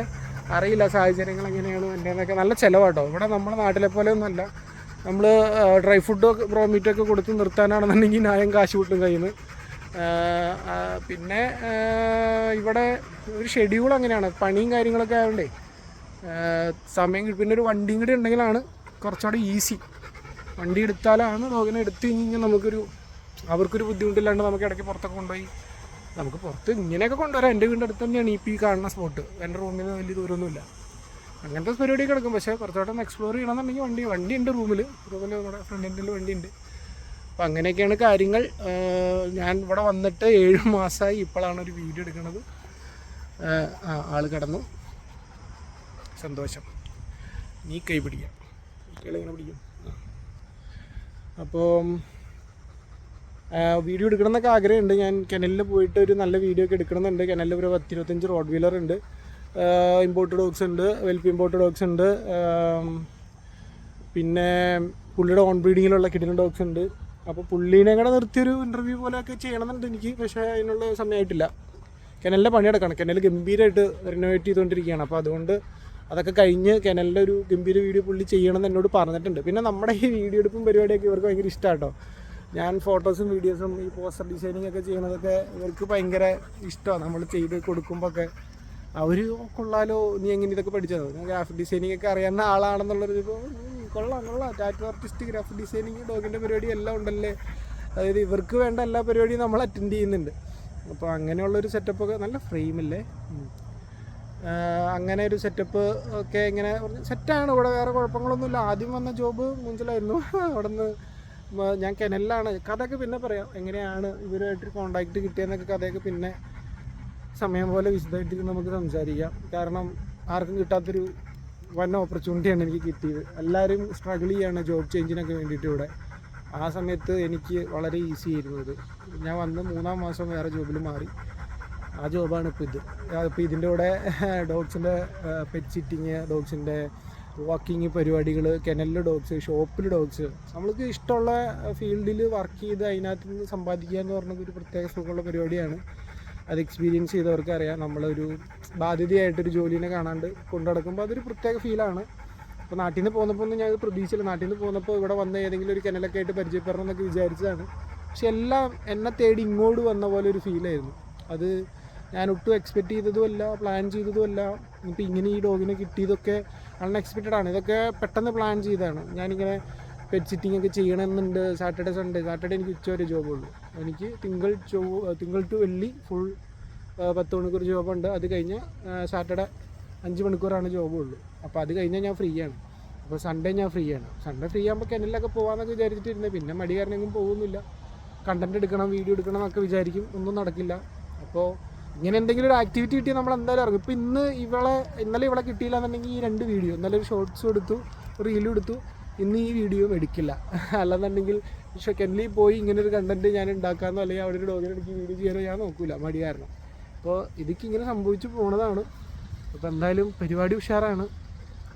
S1: അറിയില്ല സാഹചര്യങ്ങൾ എങ്ങനെയാണ് എന്റെന്നൊക്കെ നല്ല ചിലവാട്ടോ. ഇവിടെ നമ്മുടെ നാട്ടിലെ പോലെ ഒന്നുമല്ല. നമ്മൾ ഡ്രൈ ഫുഡോ ബ്രോമീറ്റൊക്കെ കൊടുത്ത് നിർത്താനാണെന്നുണ്ടെങ്കിൽ ന്യായം കാശ് കിട്ടും കയ്യിൽ നിന്ന് പിന്നെ ഇവിടെ ഒരു ഷെഡ്യൂൾ അങ്ങനെയാണ്. പണിയും കാര്യങ്ങളൊക്കെ ആയതുകൊണ്ടേ സമയം പിന്നെ ഒരു വണ്ടിയും കൂടി ഉണ്ടെങ്കിലാണ് കുറച്ചുകൂടെ ഈസി വണ്ടി എടുത്താലാണ് ഡോഗിനെ എടുത്തു കഴിഞ്ഞ് കഴിഞ്ഞാൽ നമുക്കൊരു അവർക്കൊരു ബുദ്ധിമുട്ടില്ലാണ്ട് നമുക്ക് ഇടയ്ക്ക് പുറത്തൊക്കെ കൊണ്ടുപോയി നമുക്ക് പുറത്ത് ഇങ്ങനെയൊക്കെ കൊണ്ടുവരാം. എന്റെ വീടിന്റെ അടുത്ത് തന്നെയാണ് ഈ പി കാണുന്ന സ്പോട്ട് എന്റെ റൂമിൽ നിന്ന് വലിയ ദൂരമൊന്നുമില്ല. അങ്ങനത്തെ പരിപാടി കിടക്കും പക്ഷേ കുറച്ചുകൂടെ ഒന്ന് എക്സ്പ്ലോർ ചെയ്യണമെന്നുണ്ടെങ്കിൽ വണ്ടി വണ്ടി ഉണ്ട് റൂമിൽ റൂമിൽ നമ്മുടെ ഫ്രണ്ടിന്റെ വണ്ടി ഉണ്ട്. അപ്പോൾ അങ്ങനെയൊക്കെയാണ് കാര്യങ്ങൾ. ഞാൻ ഇവിടെ വന്നിട്ട് ഏഴ് മാസമായി ഇപ്പോഴാണ് ഒരു വീഡിയോ എടുക്കുന്നത്. ആൾ കിടന്നു. സന്തോഷം. നീ കൈ പിടിക്കാം. കൈ പിടിക്കും? അപ്പോൾ വീഡിയോ എടുക്കണം എന്നൊക്കെ ആഗ്രഹമുണ്ട്. ഞാൻ കെനലിൽ പോയിട്ട് ഒരു നല്ല വീഡിയോ ഒക്കെ എടുക്കണമെന്നുണ്ട്. കെനലിൽ ഒരു പത്തിരുപത്തഞ്ച് റോഡ് വീലർ ഉണ്ട്. ഇമ്പോർട്ട് ഡോഗ്സ് ഉണ്ട് വെൽപ്പ് ഇമ്പോർട്ട് ഡോഗ്സ് ഉണ്ട്. പിന്നെ പുള്ളിയുടെ ഓൺ ബ്രീഡിങ്ങിലുള്ള കിഡിന ഡോഗ്സ് ഉണ്ട്. അപ്പോൾ പുള്ളീനെ കൂടെ നിർത്തിയൊരു ഇന്റർവ്യൂ പോലെയൊക്കെ ചെയ്യണമെന്നുണ്ട് എനിക്ക്. പക്ഷേ അതിനുള്ള സമയമായിട്ടില്ല കെനലിന്റെ പണിയെടുക്കണം കെനൽ ഗംഭീരമായിട്ട് റിനോവേറ്റ് ചെയ്തുകൊണ്ടിരിക്കുകയാണ്. അപ്പോൾ അതുകൊണ്ട് അതൊക്കെ കഴിഞ്ഞ് കെനലിന്റെ ഒരു ഗംഭീര വീഡിയോ പുള്ളി ചെയ്യണമെന്ന് എന്നോട് പറഞ്ഞിട്ടുണ്ട്. പിന്നെ നമ്മുടെ ഈ വീഡിയോ എടുപ്പും പരിപാടിയൊക്കെ ഇവർക്ക് ഭയങ്കര ഇഷ്ടമാട്ടോ ഞാൻ ഫോട്ടോസും വീഡിയോസും ഈ പോസ്റ്റർ ഡിസൈനിങ് ഒക്കെ ചെയ്യണതൊക്കെ ഇവർക്ക് ഭയങ്കര ഇഷ്ടമാണ്. നമ്മൾ ചെയ്ത് കൊടുക്കുമ്പോൾ ഒക്കെ അവർ കൊള്ളാലോ നീ എങ്ങനെ ഇതൊക്കെ പഠിച്ചത്? ഞാൻ ഗ്രാഫിക് ഡിസൈനിങ് ഒക്കെ അറിയാവുന്ന ആളാണെന്നുള്ളൊരു കൊള്ളാം കൊള്ളാം. ടാറ്റു ആർട്ടിസ്റ്റ് ഗ്രാഫിക് ഡിസൈനിങ് ഡോഗിന്റെ പരിപാടി എല്ലാം ഉണ്ടല്ലേ? അതായത് ഇവർക്ക് വേണ്ട എല്ലാ പരിപാടിയും നമ്മൾ അറ്റൻഡ് ചെയ്യുന്നുണ്ട്. അപ്പോൾ അങ്ങനെയുള്ളൊരു സെറ്റപ്പൊക്കെ നല്ല ഫ്രെയിമില്ലേ അങ്ങനെ ഒരു സെറ്റപ്പ് ഒക്കെ ഇങ്ങനെ സെറ്റാണ് ഇവിടെ വേറെ കുഴപ്പങ്ങളൊന്നുമില്ല. ആദ്യം വന്ന ജോബ് മുഞ്ചലായിരുന്നു. അവിടെ നിന്ന് ഞാൻ കെനലിലാണ്. കഥയൊക്കെ പിന്നെ പറയാം. എങ്ങനെയാണ് ഇവരുമായിട്ട് കോണ്ടാക്ട് കിട്ടിയെന്നൊക്കെ കഥയൊക്കെ പിന്നെ സമയം പോലെ വിശദമായിട്ട് നമുക്ക് സംസാരിക്കാം. കാരണം ആർക്കും കിട്ടാത്തൊരു വൻ ഓപ്പർച്യൂണിറ്റിയാണ് എനിക്ക് കിട്ടിയത്. എല്ലാവരും സ്ട്രഗിൾ ചെയ്യാണ് ജോബ് ചേഞ്ചിനൊക്കെ വേണ്ടിയിട്ട് ഇവിടെ. ആ സമയത്ത് എനിക്ക് വളരെ ഈസി ആയിരുന്നു ഇത്. ഞാൻ വന്ന് മൂന്നാം മാസം വേറെ ജോബിൽ മാറി. ആ ജോബാണ് ഇപ്പോൾ ഇത്. അപ്പോൾ ഇതിന്റെ കൂടെ ഡോഗ്സിന്റെ പെറ്റ് സിറ്റിങ് ഡോഗ്സിന്റെ വാക്കിങ് പരിപാടികൾ കെനലിൽ ഡോഗ്സ് ഷോപ്പിൽ ഡോഗ്സ് നമ്മൾക്ക് ഇഷ്ടമുള്ള ഫീൽഡിൽ വർക്ക് ചെയ്ത് അതിനകത്ത് നിന്ന് സമ്പാദിക്കുക എന്ന് പറഞ്ഞത് ഒരു പ്രത്യേക സുഖമുള്ള പരിപാടിയാണ്. അത് എക്സ്പീരിയൻസ് ചെയ്തവർക്ക് അറിയാം. നമ്മളൊരു ബാധ്യതയായിട്ടൊരു ജോലിനെ കാണാണ്ട് കൊണ്ടു നടക്കുമ്പോൾ അതൊരു പ്രത്യേക ഫീലാണ് അപ്പോൾ നാട്ടിൽ നിന്ന് പോകുന്നപ്പോൾ ഒന്നും ഞാൻ പ്രതീക്ഷയില്ല നാട്ടിൽ നിന്ന് പോകുന്നപ്പോൾ ഇവിടെ വന്ന ഏതെങ്കിലും ഒരു കിണലൊക്കെ ആയിട്ട് പരിചയപ്പെടണം എന്നൊക്കെ വിചാരിച്ചതാണ്. പക്ഷെ എല്ലാം എന്നെ തേടി ഇങ്ങോട്ട് വന്ന പോലെ ഒരു ഫീലായിരുന്നു അത് ഞാൻ ഒട്ടും എക്സ്പെക്റ്റ് ചെയ്തതുമല്ല പ്ലാൻ ചെയ്തതുമല്ല. ഇപ്പോൾ ഇങ്ങനെ ഈ ഡോഗിനെ കിട്ടിയതൊക്കെ അൺഎക്സ്പെക്റ്റഡ് ആണ്. ഇതൊക്കെ പെട്ടെന്ന് പ്ലാൻ ചെയ്തതാണ്. ഞാനിങ്ങനെ പെറ്റ് സിറ്റിംഗ് ഒക്കെ ചെയ്യണമെന്നുണ്ട്. സാറ്റർഡേ സൺഡേ സാറ്റർഡേ എനിക്ക് ഉച്ച വരെ ജോബുള്ളൂ എനിക്ക് തിങ്കൾ ചൊവ്വ തിങ്കൾ ടു വെള്ളി ഫുൾ പത്ത് മണിക്കൂർ ജോബുണ്ട് അത് കഴിഞ്ഞ് സാറ്റർഡേ
S2: അഞ്ച് മണിക്കൂറാണ് ജോബുള്ളൂ അപ്പോൾ അത് കഴിഞ്ഞാൽ ഞാൻ ഫ്രീ ആണ്. അപ്പോൾ സൺഡേ ഞാൻ ഫ്രീ ആണ്. സൺഡേ ഫ്രീ ആകുമ്പോൾ കെനലിലൊക്കെ പോകാമെന്നൊക്കെ വിചാരിച്ചിട്ടിരുന്നത് പിന്നെ മടി കാരണം എങ്ങും പോകുന്നില്ല. കണ്ടന്റ് എടുക്കണം വീഡിയോ എടുക്കണം എന്നൊക്കെ വിചാരിക്കും. ഒന്നും നടക്കില്ല. അപ്പോൾ ഇങ്ങനെ എന്തെങ്കിലും ഒരു ആക്ടിവിറ്റി കിട്ടിയാൽ നമ്മൾ എന്തായാലും ഇറങ്ങും. ഇപ്പോൾ ഇന്ന് ഇവളെ ഇന്നലെ ഇവളെ കിട്ടിയില്ല എന്നുണ്ടെങ്കിൽ ഈ രണ്ട് വീഡിയോ ഇന്നലെ ഒരു ഷോർട്സും എടുത്തു റീലും എടുത്തു. ഇന്ന് ഈ വീഡിയോ എടുക്കില്ല. അല്ലെന്നുണ്ടെങ്കിൽ സെക്കൻഡ്ലി പോയി ഇങ്ങനെ ഒരു കണ്ടന്റ് ഞാൻ ഉണ്ടാക്കാമെന്നോ അല്ലെങ്കിൽ അവിടെ ഒരു ഡോഗിനെ എടുക്കുക വീഡിയോ ചെയ്യാനോ ഞാൻ നോക്കൂല. മടി കാരണം. അപ്പോൾ ഇതൊക്കെ ഇങ്ങനെ സംഭവിച്ചു പോണതാണ്. അപ്പോൾ എന്തായാലും പരിപാടി ഉഷാറാണ്.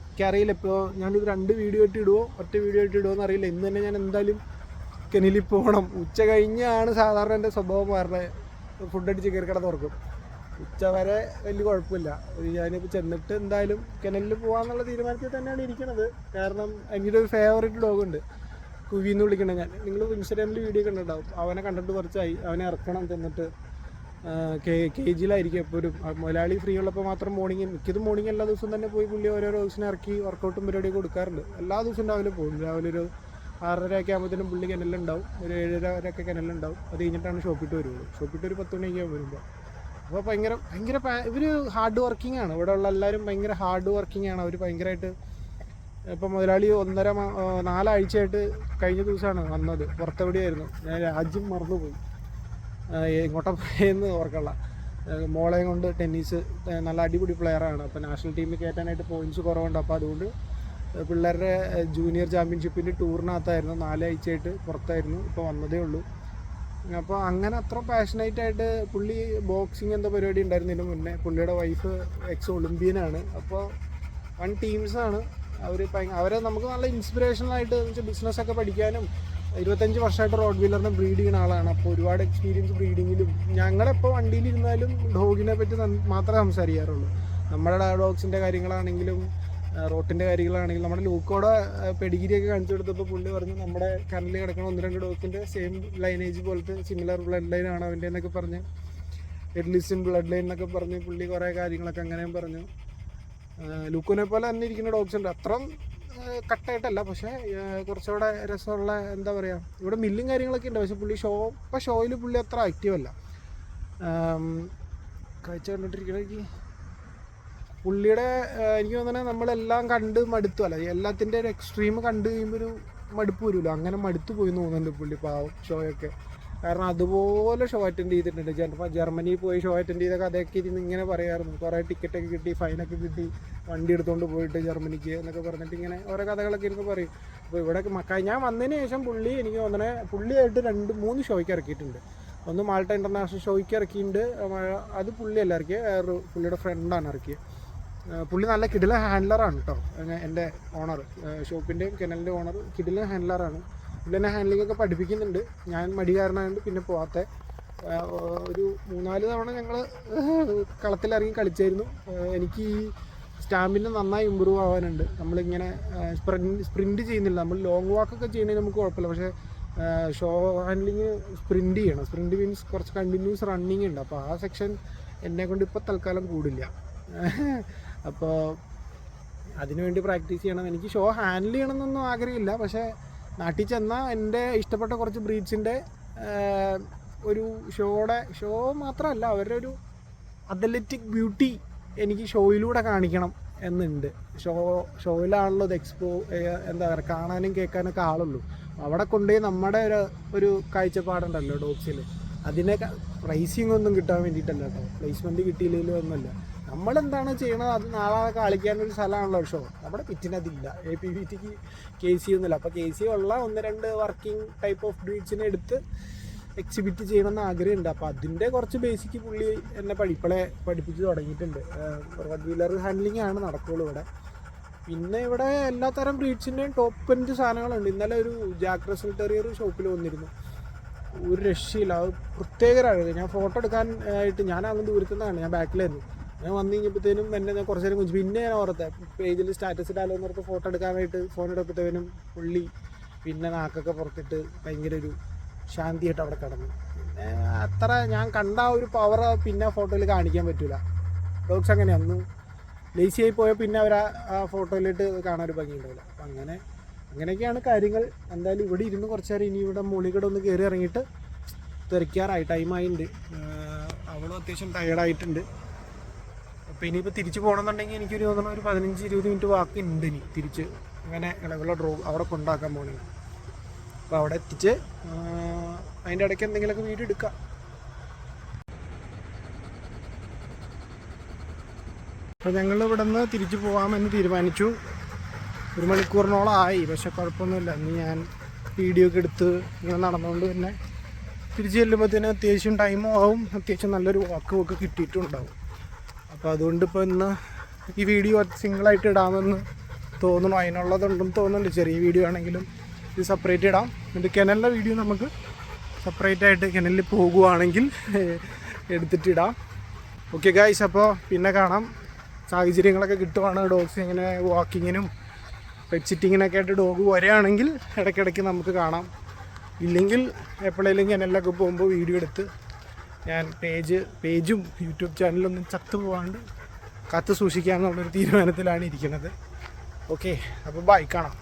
S2: എനിക്കറിയില്ല. ഇപ്പോൾ ഞാനിത് രണ്ട് വീഡിയോ ആയിട്ട് ഇടുവോ ഒറ്റ വീഡിയോ ആയിട്ട് ഇടുമോ എന്നറിയില്ല. ഇന്ന് തന്നെ ഞാൻ എന്തായാലും കെനിലിൽ പോകണം ഉച്ച കഴിഞ്ഞാണ് സാധാരണ എന്റെ സ്വഭാവം മാറുന്നത് ഫുഡ് അടിച്ച് കയറി കിടന്ന് തുറക്കും ഉച്ച വരെ വലിയ കുഴപ്പമില്ല. ഞാനിപ്പോൾ ചെന്നിട്ട് എന്തായാലും കിണലിൽ പോകാന്നുള്ള തീരുമാനത്തിൽ തന്നെയാണ് ഇരിക്കുന്നത്. കാരണം എന്റെ ഒരു ഫേവറേറ്റ് ഡോഗ് ഉണ്ട്. കുവി എന്ന് വിളിക്കണം ഞാൻ. നിങ്ങൾ ഇൻസ്റ്റാഗ്രാമിൽ വീഡിയോ കണ്ടിട്ടുണ്ടാവും. അവനെ കണ്ടിട്ട് കുറച്ചായി. അവനെ ഇറക്കണം ചെന്നിട്ട്. കെ കെ ജിയിലായിരിക്കും എപ്പോഴും. മുതലാളി ഫ്രീ ഉള്ളപ്പോൾ മാത്രം മോർണിംഗ് മിക്കതും മോർണിംഗ് എല്ലാ ദിവസവും തന്നെ പോയി പുള്ളി ഓരോ ദിവസം ഇറക്കി വർക്കൗട്ടും പരിപാടിയൊക്കെ കൊടുക്കാറുണ്ട്. എല്ലാ ദിവസവും രാവിലെ പോകും. രാവിലെ ഒരു ആറര ഒക്കെ ആകുമ്പോഴത്തേനും പുള്ളി കിണലുണ്ടാവും ഒരു ഏഴര ഒക്കെ കിണലുണ്ടാവും അത് കഴിഞ്ഞിട്ടാണ് ഷോപ്പിട്ട് വരുള്ളൂ. ഷോപ്പിട്ട് ഒരു പത്ത് മണിയൊക്കെ വരുമ്പോൾ അപ്പോൾ ഭയങ്കര ഭയങ്കര ഇവർ ഹാർഡ് വർക്കിംഗ് ആണ്. ഇവിടെ ഉള്ള എല്ലാവരും ഭയങ്കര ഹാർഡ് വർക്കിംഗ് ആണ്. അവർ ഭയങ്കരമായിട്ട് ഇപ്പം മുതലാളി ഒന്നര നാലാഴ്ചയായിട്ട് കഴിഞ്ഞ ദിവസമാണ് വന്നത്. പുറത്തെവിടെയായിരുന്നു? ഞാൻ രാജ്യം മറന്നുപോയി. എങ്ങോട്ടാ പോയെന്ന് ഓർക്കള്ള മോളെ കൊണ്ട് ടെന്നീസ് നല്ല അടിപൊളി പ്ലെയറാണ് അപ്പോൾ നാഷണൽ ടീമിൽ കയറ്റാനായിട്ട് പോയിന്റ്സ് കുറവുണ്ട്. അപ്പോൾ അതുകൊണ്ട് പിള്ളേരുടെ ജൂനിയർ ചാമ്പ്യൻഷിപ്പിന്റെ ടൂറിനകത്തായിരുന്നു നാലാഴ്ചയായിട്ട് പുറത്തായിരുന്നു. ഇപ്പോൾ വന്നതേ ഉള്ളൂ. അപ്പോൾ അങ്ങനെ അത്ര പാഷനേറ്റ് ആയിട്ട് പുള്ളി ബോക്സിങ് എന്താ പരിപാടി ഉണ്ടായിരുന്നതിന് മുന്നേ. പുള്ളിയുടെ വൈഫ് എക്സ് ഒളിമ്പിയനാണ് അപ്പോൾ വൺ ടീംസാണ് അവർ അവരെ നമുക്ക് നല്ല ഇൻസ്പിറേഷനായിട്ട് ബിസിനസ്സൊക്കെ പഠിക്കാനും ഇരുപത്തഞ്ച് വർഷമായിട്ട് റോഡ് വീലറിനെ ബ്രീഡ് ചെയ്യുന്ന ആളാണ്. അപ്പോൾ ഒരുപാട് എക്സ്പീരിയൻസ് ബ്രീഡിങ്ങിലും ഞങ്ങളെപ്പോൾ വണ്ടിയിലിരുന്നാലും ഡോഗിനെ പറ്റി മാത്രമേ സംസാരിക്കാറുള്ളൂ. നമ്മുടെ ഡോഗ്സിന്റെ കാര്യങ്ങളാണെങ്കിലും റോട്ടിന്റെ കാര്യങ്ങളാണെങ്കിൽ നമ്മുടെ ലൂക്കോടെ പെഡിഗിരിയൊക്കെ കാണിച്ചു കൊടുത്തപ്പോൾ പുള്ളി പറഞ്ഞു നമ്മുടെ കനലിൽ കിടക്കുന്ന ഒന്ന് രണ്ട് ഡോക്കിന്റെ സെയിം ലൈനേജ് പോലത്തെ സിമിലർ ബ്ലഡ് ലൈൻ ആണ് അവന്റെ എന്നൊക്കെ പറഞ്ഞ്. എഡ്ലിസിൻ ബ്ലഡ് ലൈൻ എന്നൊക്കെ പറഞ്ഞ് പുള്ളി കുറേ കാര്യങ്ങളൊക്കെ അങ്ങനെയും പറഞ്ഞു. ലൂക്കോനെ പോലെ തന്നെ ഇരിക്കുന്ന ഡോഗ്സ് ഉണ്ട്. അത്രയും കട്ടായിട്ടല്ല പക്ഷേ കുറച്ചുകൂടെ രസമുള്ള എന്താ പറയുക ഇവിടെ മില്ലും കാര്യങ്ങളൊക്കെ ഉണ്ട്. പക്ഷേ പുള്ളി ഷോ ഇപ്പം ഷോയിൽ പുള്ളി അത്ര ആക്റ്റീവ് അല്ല. ആം, കാഴ്ച കണ്ടിട്ടിരിക്കണമെങ്കിൽ പുള്ളിയുടെ എനിക്ക് തോന്നുന്നത് നമ്മളെല്ലാം കണ്ട് മടുത്തു. അല്ല എല്ലാത്തിന്റെ ഒരു എക്സ്ട്രീം കണ്ടു കഴിയുമ്പോൾ ഒരു മടുപ്പ് വരുമല്ലോ അങ്ങനെ മടുത്തു പോയി തോന്നുന്നുണ്ട് പുള്ളി പാവം ഷോയൊക്കെ. കാരണം അതുപോലെ ഷോ അറ്റൻഡ് ചെയ്തിട്ടുണ്ട്. ചിലപ്പോൾ ജർമ്മനിയിൽ പോയി ഷോ അറ്റൻഡ് ചെയ്ത കഥയൊക്കെ ഇരുന്ന് ഇങ്ങനെ പറയായിരുന്നു കുറേ ടിക്കറ്റൊക്കെ കിട്ടി ഫൈനൊക്കെ കിട്ടി വണ്ടി എടുത്തുകൊണ്ട് പോയിട്ട് ജർമ്മനിക്ക് എന്നൊക്കെ പറഞ്ഞിട്ട് ഇങ്ങനെ ഓരോ കഥകളൊക്കെ ഇരുന്ന് പറയും. അപ്പോൾ ഇവിടെ മക്ക ഞാൻ വന്നതിന് ശേഷം പുള്ളി എനിക്ക് തോന്നണേ പുള്ളിയായിട്ട് രണ്ട് മൂന്ന് ഷോയ്ക്ക് ഇറക്കിയിട്ടുണ്ട്. ഒന്ന് മാൾട്ട ഇന്റർനാഷണൽ ഷോയ്ക്ക് ഇറക്കിയിട്ടുണ്ട്. അത് പുള്ളിയല്ല ഇറക്കിയത് വേറൊരു പുള്ളിയുടെ ഫ്രണ്ടാണ് ഇറക്കിയത് പുള്ളി നല്ല കിടില ഹാൻഡ്ലറാണ് കേട്ടോ എന്റെ ഓണർ ഷോപ്പിന്റെയും കിണലിന്റെ ഓണർ കിടില ഹാൻഡ്ലറാണ് പുള്ളി എന്നെ ഹാൻഡ്ലിംഗ് ഒക്കെ പഠിപ്പിക്കുന്നുണ്ട്. ഞാൻ മടികാരനായതുകൊണ്ട് പിന്നെ പോവാത്ത. ഒരു മൂന്നാൽ തവണ ഞങ്ങൾ കളത്തിലിറങ്ങി കളിച്ചായിരുന്നു. എനിക്ക് ഈ സ്റ്റാമ്പിന് നന്നായി ഇമ്പ്രൂവ് ആവാനുണ്ട്. നമ്മളിങ്ങനെ സ്പ്രിന്റ് സ്പ്രിന്റ് ചെയ്യുന്നില്ല. നമ്മൾ ലോങ് വാക്കൊക്കെ ചെയ്യണമെങ്കിൽ നമുക്ക് കുഴപ്പമില്ല. പക്ഷേ ഷോ ഹാൻഡ്ലിങ് സ്പ്രിന്റ് ചെയ്യണം. സ്പ്രിന്റ് മീൻസ് കുറച്ച് കണ്ടിന്യൂസ് റണ്ണിങ് ഉണ്ട്. അപ്പോൾ ആ സെക്ഷൻ എന്നെ കൊണ്ട് ഇപ്പോൾ തൽക്കാലം കൂടില്ല. അപ്പോൾ അതിനുവേണ്ടി പ്രാക്ടീസ് ചെയ്യണം. എനിക്ക് ഷോ ഹാൻഡിൽ ചെയ്യണമെന്നൊന്നും ആഗ്രഹമില്ല. പക്ഷേ നാട്ടിൽ ചെന്നാൽ എന്റെ ഇഷ്ടപ്പെട്ട കുറച്ച് ബ്രീഡ്സിന്റെ ഒരു ഷോയുടെ ഷോ മാത്രമല്ല അവരുടെ ഒരു അത്ലറ്റിക് ബ്യൂട്ടി എനിക്ക് ഷോയിലൂടെ കാണിക്കണം എന്നുണ്ട്. ഷോ ഷോയിലാണല്ലോ ഇത് എക്സ്പോ എന്താ പറയുക കാണാനും കേൾക്കാനൊക്കെ ആളുള്ളൂ. അവിടെ കൊണ്ടുപോയി നമ്മുടെ ഒരു ഒരു കാഴ്ചപ്പാടുണ്ടല്ലോ ഡോഗ്സിൽ അതിനെ പ്രൈസിങ് ഒന്നും കിട്ടാൻ വേണ്ടിയിട്ടല്ല കേട്ടോ. പ്ലേസ്മെന്റ് കിട്ടിയില്ലെങ്കിലും ഒന്നുമല്ല. നമ്മളെന്താണ് ചെയ്യണത്? അത് നാളെ കളിക്കാനൊരു സ്ഥലമാണല്ലോ ഷോ നമ്മുടെ പിറ്റിനതില്ല. എ പി വി ടിക്ക് കെ സി ഒന്നുമില്ല. അപ്പോൾ കെ സി ഉള്ള ഒന്ന് രണ്ട് വർക്കിംഗ് ടൈപ്പ് ഓഫ് ബ്രീഡ്സിനെ എടുത്ത് എക്സിബിറ്റ് ചെയ്യണമെന്ന് ആഗ്രഹമുണ്ട്. അപ്പോൾ അതിന്റെ കുറച്ച് ബേസിക് പുള്ളി എന്നെ പഠിപ്പളെ പഠിപ്പിച്ച് തുടങ്ങിയിട്ടുണ്ട്. റോഡ് വീലർ ഹാൻഡ്ലിംഗ് ആണ് നടക്കുള്ളൂ ഇവിടെ. പിന്നെ ഇവിടെ എല്ലാ തരം ബ്രീഡ്സിന്റെയും ടോപ്പ് അഞ്ച് സാധനങ്ങളുണ്ട്. ഇന്നലെ ഒരു ജാക്ക് ടെറിയർ ഷോപ്പിൽ വന്നിരുന്നു. ഒരു രക്ഷയില്ല. അത് പ്രത്യേകരാണ് ഞാൻ ഫോട്ടോ എടുക്കാൻ ആയിട്ട് ഞാൻ അങ്ങ് ദൂരത്തുനിന്നാണ്. ഞാൻ ബാക്കിലായിരുന്നു ഞാൻ വന്നു കഴിഞ്ഞപ്പോഴത്തേനും എന്നെ ഞാൻ കുറച്ച് നേരം കുഞ്ചു പിന്നെ ഞാൻ ഓർത്തെ. പേജിൽ സ്റ്റാറ്റസ് ഇടാലോ എന്ന് ഓർത്ത് ഫോട്ടോ എടുക്കാനായിട്ട് ഫോൺ എടുക്കുമ്പോഴത്തേനും പുള്ളി പിന്നെ നാക്കൊക്കെ പുറത്തിട്ട് ഭയങ്കര ഒരു ശാന്തിയായിട്ട് അവിടെ കിടന്നു. പിന്നെ അത്ര ഞാൻ കണ്ട ഒരു പവർ പിന്നെ ഫോട്ടോയിൽ കാണിക്കാൻ പറ്റൂല. ഡോഗ്സ് അങ്ങനെയാണ് അന്ന് ലേസി ആയി പോയാൽ പിന്നെ അവർ ആ ഫോട്ടോയിലിട്ട് കാണാൻ ഒരു ഭംഗിയുണ്ടാവില്ല അപ്പം അങ്ങനെ അങ്ങനെയൊക്കെയാണ് കാര്യങ്ങൾ. എന്തായാലും ഇവിടെ ഇരുന്ന് കുറച്ച് നേരം ഇനി ഇവിടെ മുളികട ഒന്ന് കയറി ഇറങ്ങിയിട്ട് തെറിക്കാറായി ടൈമായിട്ടുണ്ട് അവളും അത്യാവശ്യം ടയർഡായിട്ടുണ്ട് അപ്പോൾ ഇനിയിപ്പോൾ തിരിച്ച് പോകണമെന്നുണ്ടെങ്കിൽ എനിക്കൊരു തോന്നണം ഒരു പതിനഞ്ച് ഇരുപത് മിനിറ്റ് വാക്ക് ഉണ്ട് ഇനി. തിരിച്ച് അങ്ങനെ ഇളവുള്ള ഡ്രോ അവിടെ കൊണ്ടാക്കാൻ പോകണമെങ്കിൽ അപ്പോൾ അവിടെ എത്തിച്ച് അതിന്റെ ഇടയ്ക്ക് എന്തെങ്കിലുമൊക്കെ വീഡിയോ എടുക്കാം. അപ്പോൾ ഞങ്ങൾ ഇവിടെ നിന്ന് തിരിച്ചു പോകാമെന്ന് തീരുമാനിച്ചു. ഒരു മണിക്കൂറിനോളം ആയി. പക്ഷെ കുഴപ്പമൊന്നുമില്ല. ഇന്ന് ഞാൻ വീഡിയോ ഒക്കെ എടുത്ത് ഇങ്ങനെ നടന്നുകൊണ്ട് തന്നെ തിരിച്ച് ചെല്ലുമ്പോഴത്തേന് അത്യാവശ്യം ടൈമും ആവും. അത്യാവശ്യം നല്ലൊരു വാക്കും ഒക്കെ കിട്ടിയിട്ടുണ്ടാവും. അപ്പോൾ അതുകൊണ്ട് ഇപ്പോൾ ഇന്ന് ഈ വീഡിയോ സിംഗിളായിട്ട് ഇടാമെന്ന് തോന്നുന്നു. അതിനുള്ളതുണ്ടെന്ന് തോന്നുന്നുണ്ട്. ചെറിയ വീഡിയോ ആണെങ്കിലും ഇത് സെപ്പറേറ്റ് ഇടാം. എന്നിട്ട് കിണലിന്റെ വീഡിയോ നമുക്ക് സെപ്പറേറ്റ് ആയിട്ട് കിണലിൽ പോകുവാണെങ്കിൽ എടുത്തിട്ടിടാം ഓക്കെ ഗായ്സ് അപ്പോൾ പിന്നെ കാണാം. സാഹചര്യങ്ങളൊക്കെ കിട്ടുവാണ്. ഡോഗ്സ് ഇങ്ങനെ വാക്കിങ്ങിനും പെറ്റ് സിറ്റിങ്ങിനൊക്കെ ആയിട്ട് ഡോഗ് വരികയാണെങ്കിൽ ഇടയ്ക്കിടയ്ക്ക് നമുക്ക് കാണാം. ഇല്ലെങ്കിൽ എപ്പോഴെങ്കിലും കിണലിലൊക്കെ പോകുമ്പോൾ വീഡിയോ എടുത്ത് ഞാൻ പേജ് പേജും യൂട്യൂബ് ചാനലൊന്നും ചത്തു പോകാണ്ട് കാത്തു സൂക്ഷിക്കാമെന്നുള്ളൊരു തീരുമാനത്തിലാണ് ഇരിക്കുന്നത് ഓക്കെ അപ്പോൾ ബൈ കാണാം.